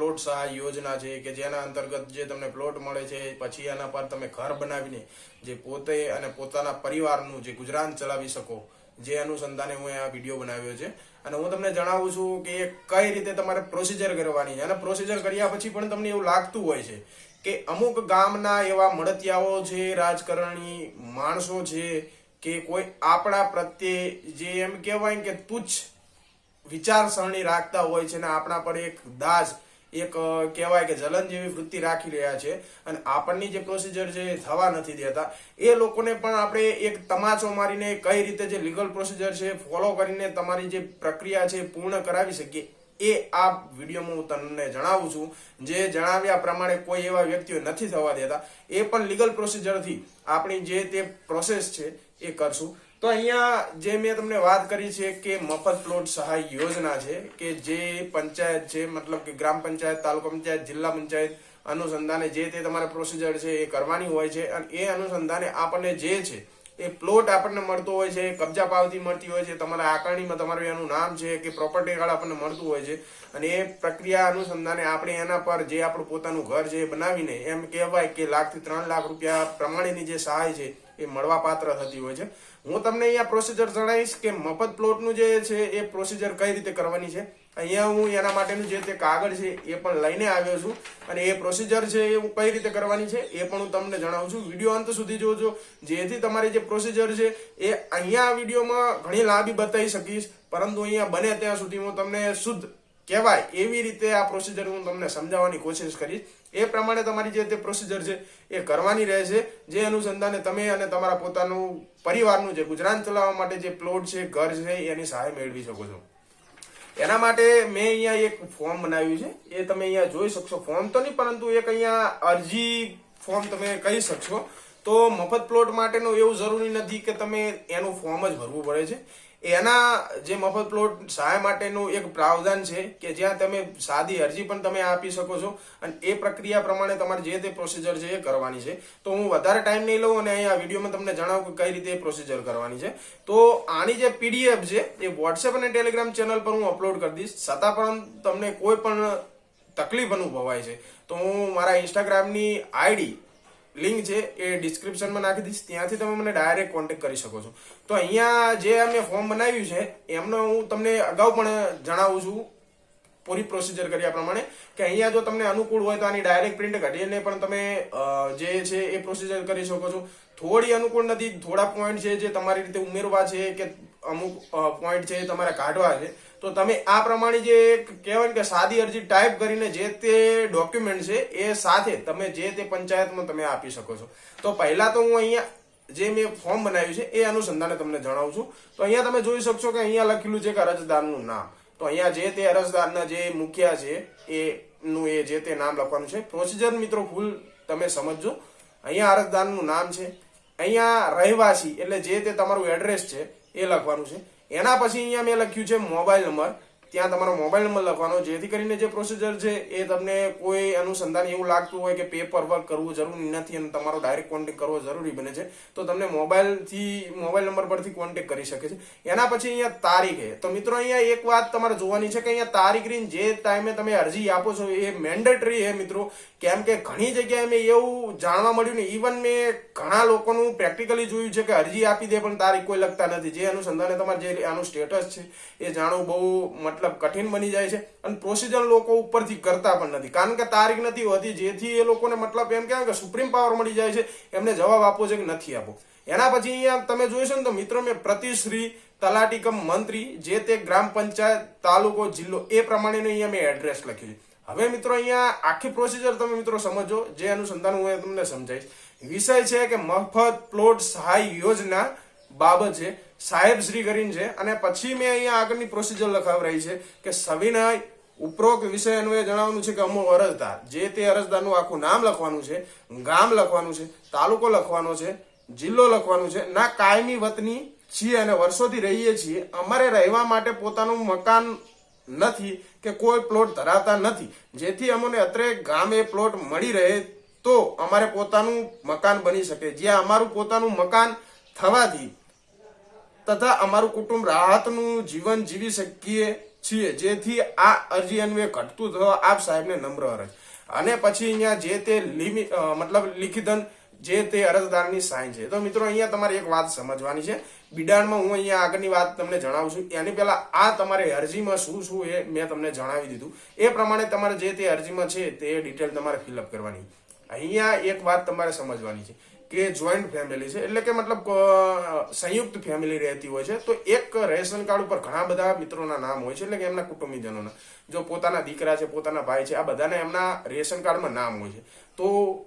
Plot સહાય યોજના છે કે જેના અંતર્ગત જે તમને પ્લોટ મળે છે, પછી એના પર તમે ઘર બનાવીને જે પોતે અને પોતાના પરિવારનું જે ગુજરાન ચલાવી શકો, જે અનુસંધાને હું આ વીડિયો બનાવ્યો છે. અને હું તમને જણાવું છું કે કઈ રીતે તમારે પ્રોસિજર કરવાની છે. અને પ્રોસિજર કર્યા પછી પણ તમને એવું લાગતું હોય છે કે અમુક ગામના એવા મળતિયાઓ છે, રાજકારણી માણસો છે કે કોઈ આપણા પ્રત્યે જે એમ કહેવાય કે તુચ્છ વિચારસરણી રાખતા હોય છે અને આપણા પર એક દાજ એક કહેવાય કે જલન જેવી વૃત્તિ રાખી રહ્યા છે અને આપણની જે પ્રોસિજર છે એ થવા નથી દેતા. એ લોકોને પણ આપણે એક તમાચો મારીને કઈ રીતે જે લીગલ પ્રોસિજર છે ફોલો કરીને તમારી જે પ્રક્રિયા છે પૂર્ણ કરાવી શકીએ. એ આ વિડીયોમાં હું તમને જણાવું છું. જે જણાવ્યા પ્રમાણે કોઈ એવા વ્યક્તિઓ નથી થવા દેતા. એ પણ લીગલ પ્રોસિજરથી આપણી જે તે પ્રોસેસ છે એ કરશું. તો અહીંયા જે મેં તમને વાત કરી છે કે મફત પ્લોટ સહાય યોજના છે, કે જે પંચાયત છે, મતલબ કે ગ્રામ પંચાયત, તાલુકા પંચાયત, જિલ્લા પંચાયત અનુસંધાને જે તે તમારે પ્રોસિજર છે એ કરવાની હોય છે અને એ અનુસંધાને આપણને જે છે એ પ્લોટ આપણને મળતો હોય છે, કબજા પાવતી મળતી હોય છે, તમારા આકારણીમાં તમારું એનું નામ છે કે પ્રોપર્ટી કાર્ડ આપણને મળતું હોય છે અને એ પ્રક્રિયા અનુસંધાને આપણે એના પર જે આપણું પોતાનું ઘર છે એ બનાવીને એમ કહેવાય કે લાખથી ત્રણ લાખ રૂપિયા પ્રમાણેની જે સહાય છે એ મળવાપાત્ર થતી હોય છે. હું તમને અહીંયા પ્રોસિજર જણાવીશ કે મફત પ્લોટનું જે છે એ પ્રોસિજર કઈ રીતે કરવાની છે. અહીંયા હું એના માટેનું જે તે કાગળ છે એ પણ લઈને આવ્યો છું અને એ પ્રોસિજર છે એ હું કઈ રીતે કરવાની છે એ પણ હું તમને જણાવું છું. વીડિયો અંત સુધી જોજો. જેથી તમારી જે પ્રોસિજર છે એ અહીંયા વિડીયોમાં ઘણી લાંબી બતાવી શકીશ. પરંતુ અહીંયા બને ત્યાં સુધી હું તમને શુદ્ધ કહેવાય એવી રીતે આ પ્રોસિજર હું તમને સમજાવવાની કોશિશ કરીશ. એ પ્રમાણે તમારી જે તે પ્રોસિજર છે, એ કરવાની રહેશે. જે અનુસંધાને તમે અને તમારા પોતાનું પરિવારનું જે ગુજરાન ચલાવવા માટે જે પ્લોટ છે, ઘર છે, એની સહાય મેળવી શકો છો. એના માટે મેં અહીંયા એક ફોર્મ બનાવ્યું છે. એ તમે અહીંયા જોઈ શકશો. ફોર્મ તો નહીં, પરંતુ એક અહીંયા અરજી ફોર્મ તમે કહી શકશો. તો મફત પ્લોટ માટેનું એવું જરૂરી નથી કે તમે એનું ફોર્મ જ ભરવું પડે છે. એના જે મફત પ્લોટ સહાય માટેનું એક પ્રાવધાન છે કે જ્યાં તમે સાદી અરજી પણ તમે આપી શકો છો અને એ પ્રક્રિયા પ્રમાણે તમારે જે તે પ્રોસિજર છે એ કરવાની છે. તો હું વધારે ટાઈમ નહીં લઉં અને અહીંયા વિડીયોમાં તમને જણાવું કે કઈ રીતે પ્રોસિજર કરવાની છે. તો આની જે પીડીએફ છે એ વોટ્સએપ અને ટેલિગ્રામ ચેનલ પર હું અપલોડ કરી દઈશ. છતાં પણ તમને કોઈ પણ તકલીફ અનુભવાય છે. તો હું મારા ઇન્સ્ટાગ્રામની આઈડી લિંક છે એ ડિસ્ક્રિપ્શનમાં નાખી દઈશ. ત્યાંથી તમે મને ડાયરેક્ટ કોન્ટેક્ટ કરી શકો છો. તો અહીંયા જે અમે ફોર્મ બનાવ્યું છે, એમનો હું તમને અગાઉ પણ જણાવું છું. પૂરી પ્રોસિજર કર્યા પ્રમાણે કે અહીંયા જો તમને અનુકૂળ હોય તો આની ડાયરેક્ટ પ્રિન્ટ કાઢીને પણ તમે જે છે એ પ્રોસિજર કરી શકો છો. થોડી અનુકૂળ નથી, થોડા પોઈન્ટ છે જે તમારી રીતે ઉમેરવા છે કે અમુક પોઈન્ટ છે તમારે કાઢવા છે. તો તમે આ પ્રમાણે જે કહેવાય કે સાદી અરજી ટાઈપ કરીને જે તે ડોક્યુમેન્ટ છે, એ સાથે તમે જે તે પંચાયતમાં તમે આપી શકો છો. તો પહેલા તો હું અહીંયા જે મેં ફોર્મ બનાવ્યું છે, એ અનુસંધાને તમને જણાવું છું. તો અહીંયા તમે જોઈ શકશો કે અહીંયા લખેલું છે કે અરજદારનું નામ. તો અહીંયા જે તે અરજદારના જે મુખ્યા છે એ નું એ જે તે નામ લખવાનું છે. પ્રોસિજર મિત્રો ફૂલ તમે સમજજો. અહીંયા અરજદારનું નામ છે. અહીંયા રહેવાસી એટલે જે તે તમારું એડ્રેસ છે, એ લખવાનું છે. એના પછી અહીંયા મેં લખ્યું છે મોબાઈલ નંબર. ત્યાં તમારો મોબાઈલ નંબર લખવાનો, જેથી કરીને જે પ્રોસીજર છે એ તમને કોઈ અનુસંધાન એવું લાગતું હોય કે પેપર વર્ક કરવું જરૂરી નથી અને તમારો ડાયરેક્ટ કોન્ટેક્ટ કરવો જરૂરી બને છે, તો તમને મોબાઈલથી મોબાઈલ નંબર પરથી કોન્ટેક્ટ કરી શકે છે. એના પછી અહીંયા તારીખ છે તો મિત્રો અહીંયા એક વાત તમારે જોવાની છે કે અહીંયા તારીખ રીન જે ટાઈમે તમે અરજી આપો છો એ મેન્ડેટરી છે મિત્રો. કેમ કે ઘણી જગ્યાએ મેં એવું જાણવા મળ્યું ને ઇવન મેં ઘણા લોકોનું પ્રેક્ટિકલી જોયું છે કે અરજી આપી દે પણ તારીખ કોઈ લખતા નથી. જે અનુસંધાને તમારે જે આનું સ્ટેટસ છે એ જાણવું બહુ મતલબ કઠિન બની જાય છે અને પ્રોસિજર લોકો ઉપરથી કરતા પણ નથી. કારણ કે તારીખ નથી હોતી, જેથી એ લોકોને મતલબ એમ કહેવાય કે સુપ્રીમ પાવર મળી જાય છે, એમને જવાબ આપવો છે કે નથી આપવો. એના પછી અહીંયા તમે જોઈશો ને તો મિત્રો મેં પ્રતિશ્રી તલાટી કમ મંત્રી જે તે ગ્રામ પંચાયત, તાલુકો, જિલ્લો એ પ્રમાણેનું અહીંયા મેં એડ્રેસ લખ્યું છે. હવે મિત્રો અહીંયા આખી પ્રોસિજર તમે મિત્રો સમજો, જે અનુસંધાન હું તમને સમજાવીશ. વિષય છે કે મફત પ્લોટ સહાય યોજના બાબત છે. સાહેબ શ્રી કરીને છે, અને પછી મેં અહીંયા આગળની પ્રોસિજર લખાવરાઈ છે કે સવિનય ઉપરોક્ત વિષય અન્વયે જણાવવાનું છે કે અમુક અરજદાર. જે તે અરજદારનું આખું નામ લખવાનું છે, ગામ લખવાનું છે, તાલુકો લખવાનો છે, જિલ્લો લખવાનું છે, ના કાયમી વતની છીએ અને વર્ષોથી રહીએ છીએ, અમારે રહેવા માટે પોતાનું મકાન નથી કે કોઈ પ્લોટ ધરાવતા નથી. જેથી અમને અત્રે ગામે પ્લોટ મળી રહે તો અમારે પોતાનું મકાન બની શકે. જ્યાં અમારું પોતાનું મકાન થવાથી તથા અમારું કુટુંબ રાહતનું જીવન જીવી શકીએ છીએ. જેથી આ અરજી અન્વયે ઘટતું થવા આપ સાહેબને નમ્ર અરજ. અને પછી અહીંયા જે તે લિમિટ મતલબ લિખિતન જે તે અરજદારની સાઇન છે. તો મિત્રો અહીંયા તમારે એક વાત સમજવાની છે. બિડાણમાં હું અહીંયા આગળની વાત તમને જણાવું છું. એની પહેલા આ તમારે અરજીમાં શું શું એ મેં તમને જણાવી દીધું. એ પ્રમાણે તમારે જે તે અરજીમાં છે તે ડિટેલ તમારે ફિલઅપ કરવાની. અહીંયા એક વાત તમારે સમજવાની છે. કે જોઈન્ટ ફેમિલી છે, એટલે કે મતલબ સંયુક્ત ફેમિલી રહેતી હોય છે, તો એક રેશન કાર્ડ ઉપર ઘણા બધા મિત્રોના નામ હોય છે, એટલે કે એમના કુટુંબીજનોના. જો પોતાના દીકરા છે, પોતાના ભાઈ છે, આ બધાને એમના રેશન કાર્ડમાં નામ હોય છે. તો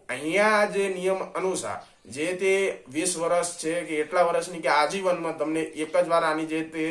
અહીંયા જે નિયમ અનુસાર જે તે વીસ વર્ષ છે કે એટલા વર્ષની કે આજીવનમાં તમને એક જ વાર આની જે તે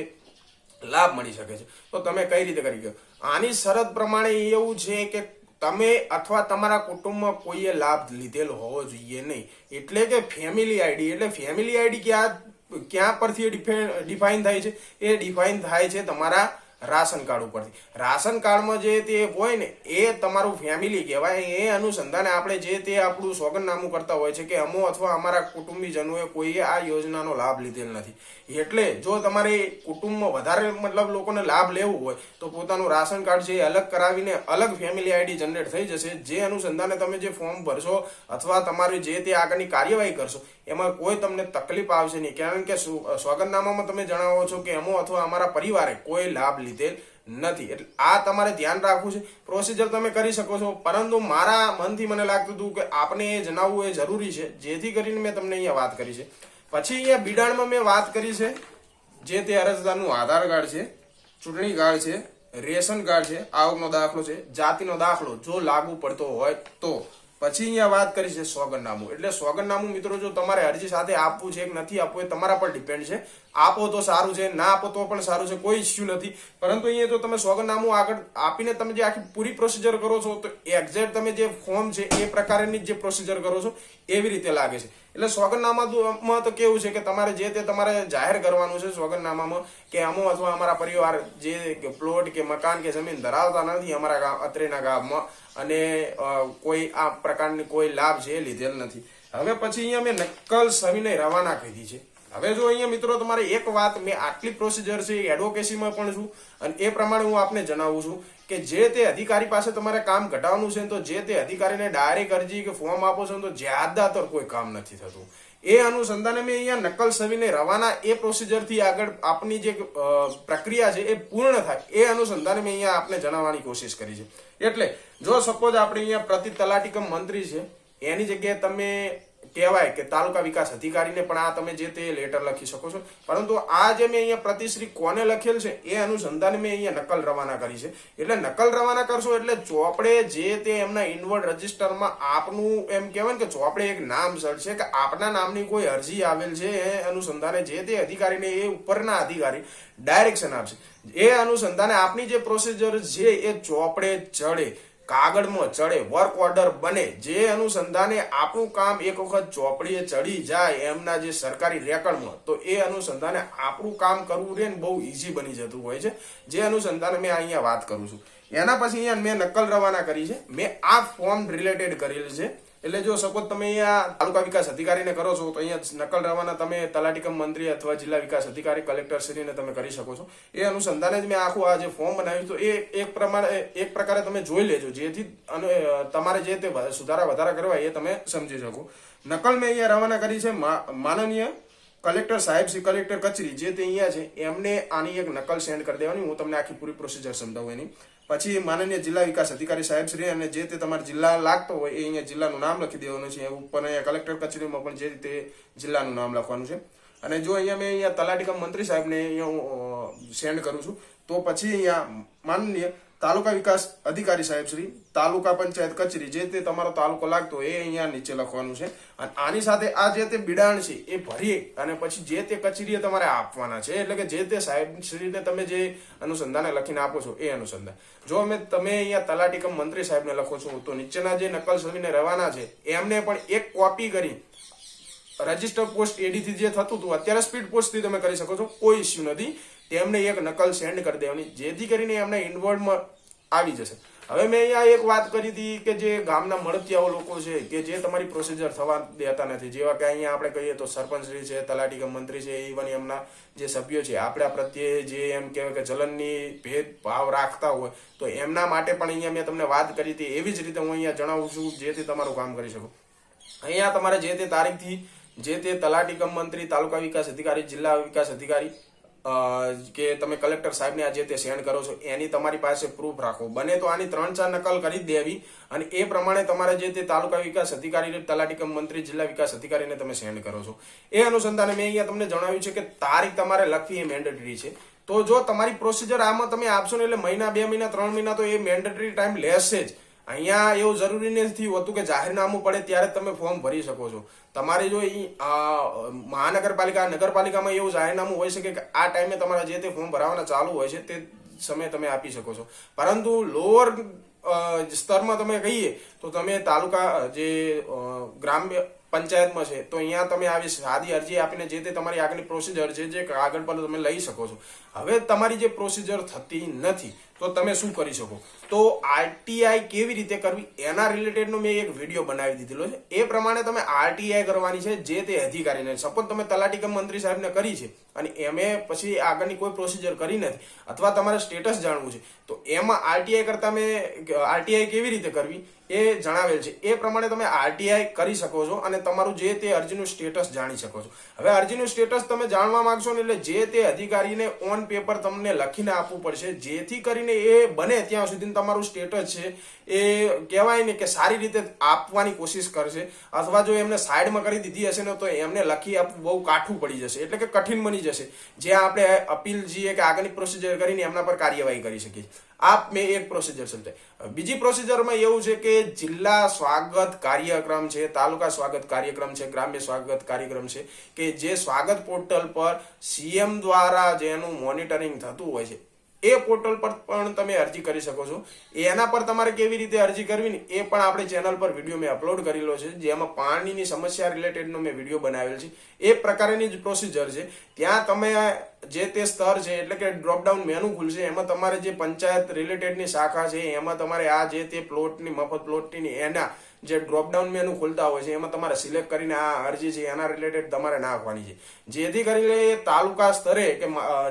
લાભ મળી શકે છે. તો તમે કઈ રીતે કરી શકો? આની શરત પ્રમાણે એવું છે કે તમે અથવા તમારા કુટુંબમાં કોઈએ લાભ લીધેલો હોવો જોઈએ નહીં. એટલે કે ફેમિલી આઈડી એટલે ફેમિલી આઈડી ક્યાં ક્યાં પરથી ડિફાઇન થાય છે? એ ડિફાઇન થાય છે તમારા રાશન કાર્ડ ઉપરથી. રાશન કાર્ડમાં જે તે હોય ને, એ તમારું ફેમિલી કહેવાય. એ અનુસંધાને આપણે જે તે આપણું સોગંદનામું કરતા હોય છે કે અમો અથવા અમારા કુટુંબીજનોએ કોઈએ આ યોજનાનો લાભ લીધેલ નથી. એટલે જો તમારે કુટુંબમાં વધારે મતલબ લોકોને લાભ લેવું હોય, તો પોતાનું રાશન કાર્ડ છે એ અલગ કરાવીને અલગ ફેમિલી આઈડી જનરેટ થઈ જશે. જે અનુસંધાને તમે જે ફોર્મ ભરશો અથવા તમારી જે તે આગળની કાર્યવાહી કરશો, એમાં કોઈ તમને તકલીફ આવશે નહીં. કારણ કે સોગંદનામામાં તમે જણાવો છો કે અમો અથવા અમારા પરિવારે કોઈ લાભ લીધેલ નથી. એટલે આ તમારે ધ્યાન રાખવું છે. પ્રોસિજર તમે કરી શકો છો. પરંતુ મારા મનથી મને લાગતું હતું કે આપને એ જણાવવું એ જરૂરી છે. જેથી કરીને મેં તમને અહીંયા વાત કરી છે. પછી અહીંયા બિડાણમાં મેં વાત કરી છે, જે તે અરજદારનું આધાર કાર્ડ છે, ચૂંટણી કાર્ડ છે, રેશન કાર્ડ છે, આવકનો દાખલો છે, જાતિનો દાખલો, જો લાગુ પડતો હોય તો. પછી અહીંયા વાત કરી છે સોગંદનામું. એટલે સોગંદનામું મિત્રો, જો તમારે અરજી સાથે આપવું છે કે નથી આપવું એ તમારા પર ડિપેન્ડ છે. આપો તો સારું છે, ના આપો તો પણ સારું છે, કોઈ ઇસ્યુ નથી. પરંતુ અહીંયા જો તમે સોગંદનામું આગળ આપીને તમે જે આખી પૂરી પ્રોસિજર કરો છો, તો એક્ઝેક્ટ તમે જે ફોર્મ છે એ પ્રકારની જ જે પ્રોસિજર કરો છો, એવી રીતે લાગે છે. એટલે સોગંદનામામાં તો કેવું છે કે તમારે જે તે તમારે જાહેર કરવાનું છે સોગંદનામામાં કે અમો અથવા અમારા પરિવાર જે પ્લોટ કે મકાન કે જમીન ધરાવતા નથી અમારા ગામ અત્રેના ગામમાં અને કોઈ આ પ્રકારની કોઈ લાભ છે લીધેલ નથી. હવે પછી અહીંયા મેં નક્કલ સવિનય રવાના કીધી છે. હવે જો અહીંયા મિત્રો તમારે એક વાત મેં આટલી પ્રોસિજર છે એડવોકેસીમાં પણ છું, અને એ પ્રમાણે હું આપને જણાવું છું કે જે તે અધિકારી પાસે તમારે કામ ઘટાડવાનું છે, તો જે તે અધિકારીને ડાયરેક્ટ અરજી કે ફોર્મ આપો છો, તો જ્યાદાતર કોઈ કામ નથી થતું. એ અનુસંધાને મેં અહીંયા નકલ સવીને રવાના એ પ્રોસિજરથી આગળ આપની જે પ્રક્રિયા છે, એ પૂર્ણ થાય. એ અનુસંધાને મેં અહીંયા આપને જણાવવાની કોશિશ કરી છે. એટલે જો સપોઝ આપણે અહીંયા પ્રતિ તલાટીકમ મંત્રી છે, એની જગ્યાએ તમે કહેવાય કે તાલુકા વિકાસ અધિકારીને પણ આ તમે જે તે લેટર લખી શકો છો. પરંતુ આ જે મેં અહીંયા પ્રતિશ્રી કોને લખેલ છે, એ અનુસંધાને મેં અહીંયા નકલ રવાના કરી છે. એટલે નકલ રવાના કરશો એટલે ચોપડે જે તે એમના ઇનવર્ડ રજિસ્ટરમાં આપનું એમ કહેવાય કે ચોપડે એક નામ સર્જશે કે આપના નામની કોઈ અરજી આવેલ છે, એ અનુસંધાને જે તે અધિકારીને એ ઉપરના અધિકારી ડાયરેક્શન આપશે. એ અનુસંધાને આપની જે પ્રોસિજર છે, એ ચોપડે ચડે. કાગળમાં ચડે વર્ક ઓર્ડર બને, જે અનુસંધાને આપણું કામ એક વખત ચોપડીએ ચડી જાય એમના જે સરકારી રેકર્ડમાં, તો એ અનુસંધાને આપણું કામ કરવું રે ને બહુ ઇઝી બની જતું હોય છે. જે અનુસંધાને મેં અહીંયા વાત કરું છું. એના પછી અહીંયા મેં નકલ રવાના કરી છે. મેં આ ફોર્મ રિલેટેડ કરેલ છે. એટલે જો સપોઝ તમે અહીંયા તાલુકા વિકાસ અધિકારીને કરો છો, તો અહીંયા નકલ રવાના તમે તલાટીકમ મંત્રી અથવા જિલ્લા વિકાસ અધિકારી, કલેક્ટર શ્રીને તમે કરી શકો છો. એ અનુસંધાને જ મેં આખું આ જે ફોર્મ બનાવ્યું તો એ એક પ્રમાણે, એક પ્રકારે તમે જોઈ લેજો, જેથી તમારે જે તે સુધારા વધારા કરવા એ તમે સમજી શકો. નકલ મેં અહીંયા રવાના કરી છે માનનીય કલેક્ટર સાહેબ શ્રી કલેક્ટર કચેરી જે તે અહીંયા છે, એમને આની એક નકલ સેન્ડ કરી દેવાની. હું તમને આખી પૂરી પ્રોસિજર સમજાવું એની. પછી માનનીય જિલ્લા વિકાસ અધિકારી સાહેબ શ્રી અને જે તે તમારે જિલ્લા લાગતો હોય એ અહીંયા જિલ્લાનું નામ લખી દેવાનું છે. ઉપર અહીંયા કલેક્ટર કચેરીમાં પણ જે રીતે જિલ્લાનું નામ લખવાનું છે. અને જો અહીંયા મેં અહીંયા તલાટીકમ મંત્રી સાહેબને અહીંયા હું સેન્ડ કરું છું, તો પછી અહીંયા માનનીય તાલુકા વિકાસ અધિકારી સાહેબ શ્રી, તાલુકા પંચાયત કચેરી, જે તે તમારો તાલુકો લાગતો એ અહીંયા નીચે લખવાનું છે. અને આની સાથે આ જે તે બિડાણ છે એ ભરીએ અને પછી જે તે કચેરીએ તમારે આપવાના છે, એટલે કે જે તે સાહેબ શ્રીને તમે જે અનુસંધાને લખીને આપો છો એ અનુસંધાન. જો અમે તમે અહીંયા તલાટીકમ મંત્રી સાહેબને લખો છો, તો નીચેના જે નકલ સમીને રવાના છે, એમને પણ એક કોપી કરી રજિસ્ટર પોસ્ટ એડીથી જે થતું હતું, અત્યારે સ્પીડ પોસ્ટથી તમે કરી શકો છો, કોઈ ઇસ્યુ નથી. તેમને એક નકલ સેન્ડ કરી દેવાની, જેથી કરીને એમને ઇન્વોલ્વમાં આવી જશે. હવે મેં અહીંયા એક વાત કરી હતી કે જે ગામના મળતિયાઓ લોકો છે, કે જે તમારી પ્રોસિજર થવા દેતા નથી. જેવા કે અહીંયા આપણે કહીએ તો સરપંચશ્રી છે, તલાટી કે મંત્રી છે ઇવન એમના જે સભ્યો છે, આપણા પ્રત્યે જે એમ કે જલનની ભેદભાવ રાખતા હોય, તો એમના માટે પણ અહીંયા મેં તમને વાત કરી હતી. એવી જ રીતે હું અહીંયા જણાવું છું, જેથી તમારું કામ કરી શકું. અહીંયા તમારે જે તે તારીખથી જે તે તલાટી કમ મંત્રી, તાલુકા વિકાસ અધિકારી, જિલ્લા વિકાસ અધિકારી કે તમે કલેક્ટર સાહેબને આ જે તે સેન્ડ કરો છો, એની તમારી પાસે પ્રૂફ રાખો. બને તો આની ત્રણ ચાર નકલ કરી દેવી અને એ પ્રમાણે તમારે જે તે તાલુકા વિકાસ અધિકારી તલાટીકમ મંત્રી, જિલ્લા વિકાસ અધિકારીને તમે સેન્ડ કરો છો. એ અનુસંધાને મેં અહીંયા તમને જણાવ્યું છે કે તારીખ તમારે લખવી એ મેન્ડેટરી છે. તો જો તમારી પ્રોસિજર આમાં તમે આપશો ને એટલે મહિના, બે મહિના, ત્રણ મહિના તો એ મેન્ડેટરી ટાઈમ લેશે જ. અહીંયા એવું જરૂરી નથી હોતું કે જાહેરનામું પડે ત્યારે તમે ફોર્મ ભરી શકો છો. તમારે જો મહાનગરપાલિકા, નગરપાલિકામાં એવું જાહેરનામું હોય છે કે આ ટાઈમે તમારા જે તે ફોર્મ ભરાવાના ચાલુ હોય છે તે સમય તમે આપી શકો છો. પરંતુ લોઅર સ્તરમાં તમે કહીએ તો તમે તાલુકા, જે ગ્રામ્ય પંચાયતમાં છે, તો અહીંયા તમે આવી સાદી અરજી આપીને જે તે તમારી આગળની પ્રોસિજર છે, જે આગળ પર તમે લઈ શકો છો. હવે તમારી જે પ્રોસિજર થતી નથી, તો તમે શું કરી શકો? તો આરટીઆઈ કેવી રીતે કરવી? એના રિલેટેડનો મેં એક વીડિયો બનાવી દીધેલો છે. એ પ્રમાણે તમે આરટીઆઈ કરવાની છે, જે તે અધિકારીને. સપોઝ તમે તલાટી મંત્રી સાહેબને કરી છે અને એમે પછી આગળની કોઈ પ્રોસિજર કરી નથી. અથવા તમારે સ્ટેટસ જાણવું છે. તો એમાં આરટીઆઈ કરતા મેં આરટીઆઈ કેવી રીતે કરવી? એ જણાવેલ છે. એ પ્રમાણે તમે આરટીઆઈ કરી શકો છો અને તમારું જે તે અરજીનું સ્ટેટસ જાણી શકો છો. હવે અરજીનું સ્ટેટસ તમે જાણવા માંગશો ને એટલે જે તે અધિકારીને ઓન પેપર તમને લખીને આપવું પડશે. જેથી કરીને એ બને ત્યાં સુધી તમારું સ્ટેટસ છે. એ કહેવાય ને કે સારી રીતે આપવાની કોશિશ કરશે. અથવા જો એમને સાઈડમાં કરી દીધી હશે ને તો એમને લખી આપવું બહુ કાઠું પડી જશે. એટલે કે કઠિન બની જશે. જ્યાં આપણે અપીલ જઈએ કે આગળની પ્રોસિજર કરીને એમના પર કાર્યવાહી કરી શકીએ. આ મેં એક પ્રોસિજર સમજાય. બીજી પ્રોસિજરમાં એવું છે કે જિલ્લા સ્વાગત કાર્યક્રમ છે, તાલુકા સ્વાગત કાર્યક્રમ છે, ગ્રામ્ય સ્વાગત કાર્યક્રમ છે, કે જે સ્વાગત પોર્ટલ પર સીએમ દ્વારા જેનું મોનિટરિંગ થતું હોય છે. એ પોર્ટલ પર પણ તમે અરજી કરી શકો છો. એના પર તમારે કેવી રીતે અરજી કરવી એ પણ આપણે ચેનલ પર વીડિયો મેં અપલોડ કરેલો છે. જેમાં પાણીની સમસ્યા રિલેટેડનો મેં વીડિયો બનાવેલ છે. એ પ્રકારની જ પ્રોસિજર છે. ત્યાં તમે જે તે સ્તર છે, એટલે કે ડ્રોપડાઉન મેનુ ખુલશે, એમાં તમારે જે પંચાયત રિલેટેડની શાખા છે, એમાં તમારે આ જે તે પ્લોટની મફત પ્લોટની એના જે ડ્રોપડાઉન મેનુ ખુલતા હોય છે, એમાં તમારે સિલેક્ટ કરીને આ અરજી છે, એના રિલેટેડ તમારે નાખવાની છે. જેથી કરીને તાલુકા સ્તરે કે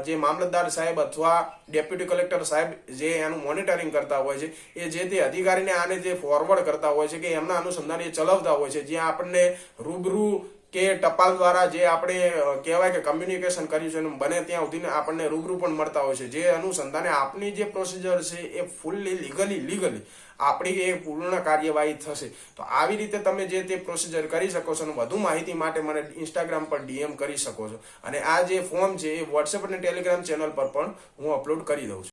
જે મામલતદાર સાહેબ અથવા ડેપ્યુટી કલેક્ટર સાહેબ જે એનું મોનિટરિંગ કરતા હોય છે, એ જે તે અધિકારીને આને જે ફોરવર્ડ કરતા હોય છે કે એમના અનુસંધાન એ ચલાવતા હોય છે, જ્યાં આપણને રૂબરૂ કે ટપાલ દ્વારા જે આપણે કહેવાય કે કમ્યુનિકેશન કર્યું છે એમ બને ત્યાં સુધીને આપણને રૂબરૂ પણ મળતા હોય છે. જે અનુસંધાને આપની જે પ્રોસિજર છે એ ફૂલ્લી લીગલી લીગલી આપણી એ પૂર્ણ કાર્યવાહી થશે. તો આવી રીતે તમે જે તે પ્રોસિજર કરી શકો છો અને વધુ માહિતી માટે મને ઇન્સ્ટાગ્રામ પર ડીએમ કરી શકો છો. અને આ જે ફોર્મ છે એ વોટ્સએપ અને ટેલિગ્રામ ચેનલ પર પણ હું અપલોડ કરી દઉં છું.